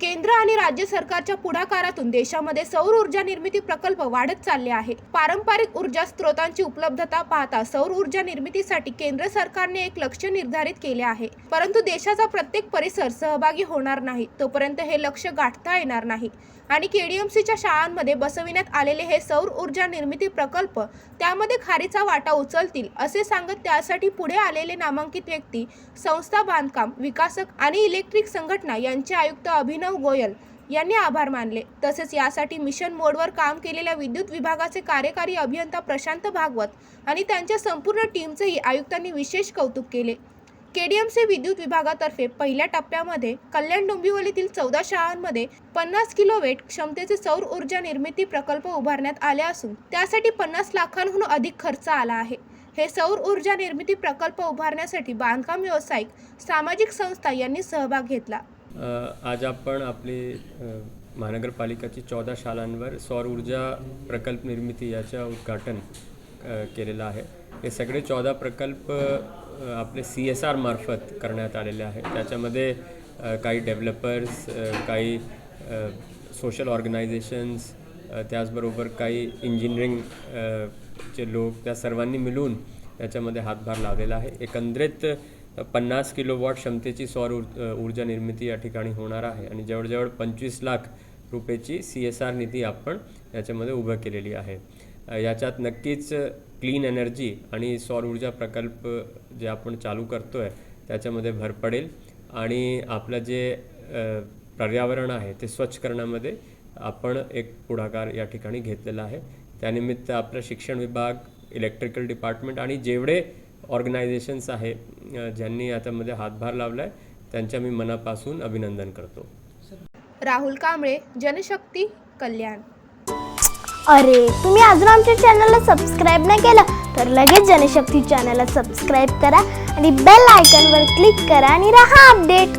केंद्र आणि राज्य सरकारच्या पुढाकारातून देशामध्ये सौर ऊर्जा निर्मिती प्रकल्प वाढत चालले आहे. पारंपरिक ऊर्जा स्रोतांची उपलब्धता पाहता सौर ऊर्जा निर्मितीसाठी केंद्र सरकारने एक लक्ष्य निर्धारित केले आहे. परंतु देशाचा प्रत्येक परिसर सहभागी होणार नाही तोपर्यंत हे लक्ष गाठता येणार नाही. आणि केडीएमसीच्या शाळांमध्ये बसविण्यात आलेले हे सौर ऊर्जा निर्मिती प्रकल्प त्यामध्ये खारीचा वाटा उचलतील असे सांगत त्यासाठी पुढे आलेले नामांकित व्यक्ती संस्था बांधकाम विकासक आणि इलेक्ट्रिक संघटना यांचे आयुक्त अभिनव गोयल यांनी आभार मानले. तसेच यासाठी मिशन मोडवर काम केलेल्या विद्युत विभागाचे कार्यकारी अभियंता प्रशांत भागवत आणि त्यांच्या संपूर्ण टीमचेही आयुक्तांनी विशेष कौतुक केले. केडीएमसी विद्युत विभागातर्फे पहिल्या टप्प्यामध्ये कल्याण डोंबिवलीतील चौदा शाळांमध्ये पन्नास किलोवेट क्षमतेचे सौर ऊर्जा निर्मिती प्रकल्प उभारण्यात आले असून त्यासाठी पन्नास लाखांहून अधिक खर्च आला आहे. हे सौर ऊर्जा निर्मिती प्रकल्प उभारण्यासाठी बांधकाम व्यावसायिक सामाजिक संस्था यांनी सहभाग घेतला. आज आपण आपली महानगरपालिकाची चौदा शाळांवर सौर ऊर्जा प्रकल्प निर्मिती याचं उद्घाटन केलेलं आहे. हे सगळे चौदा प्रकल्प आपले सी एस आर मार्फत करण्यात आलेले आहेत. त्याच्यामध्ये काही डेव्हलपर्स काही सोशल ऑर्गनायझेशन्स त्याचबरोबर काही इंजिनिअरिंग चे लोक त्या सर्वांनी मिळून त्याच्यामध्ये हातभार लावलेला आहे. एकंदरीत पन्नास किलोवॉट क्षमतेची सौर ऊर्जा निर्मिती या ठिकाणी होणार आहे. आणि जवळजवळ पंचवीस लाख रुपयेची सी एस आर निधी आपण याच्यामध्ये उभं केलेली आहे. याच्यात नक्कीच क्लीन एनर्जी आणि सौर ऊर्जा प्रकल्प जे आपण चालू करतो आहे त्याच्यामध्ये भर पडेल. आणि आपलं जे पर्यावरण आहे ते स्वच्छ करण्यामध्ये आपण एक पुढाकार या ठिकाणी घेतलेला आहे. त्यानिमित्त आपलं शिक्षण विभाग इलेक्ट्रिकल डिपार्टमेंट आणि जेवढे ऑर्गनायझेशन्स आहे ज्यांनी याच्यामध्ये हातभार लावला आहे त्यांच्या मी मनापासून अभिनंदन करतो. राहुल कांबळे जनशक्ती कल्याण. अरे तुम्ही अजून आमच्या चॅनलला सबस्क्राईब नाही केलं तर लगेच जनशक्ती चॅनलला सबस्क्राईब करा आणि बेल आयकॉनवर क्लिक करा आणि राहा अपडेट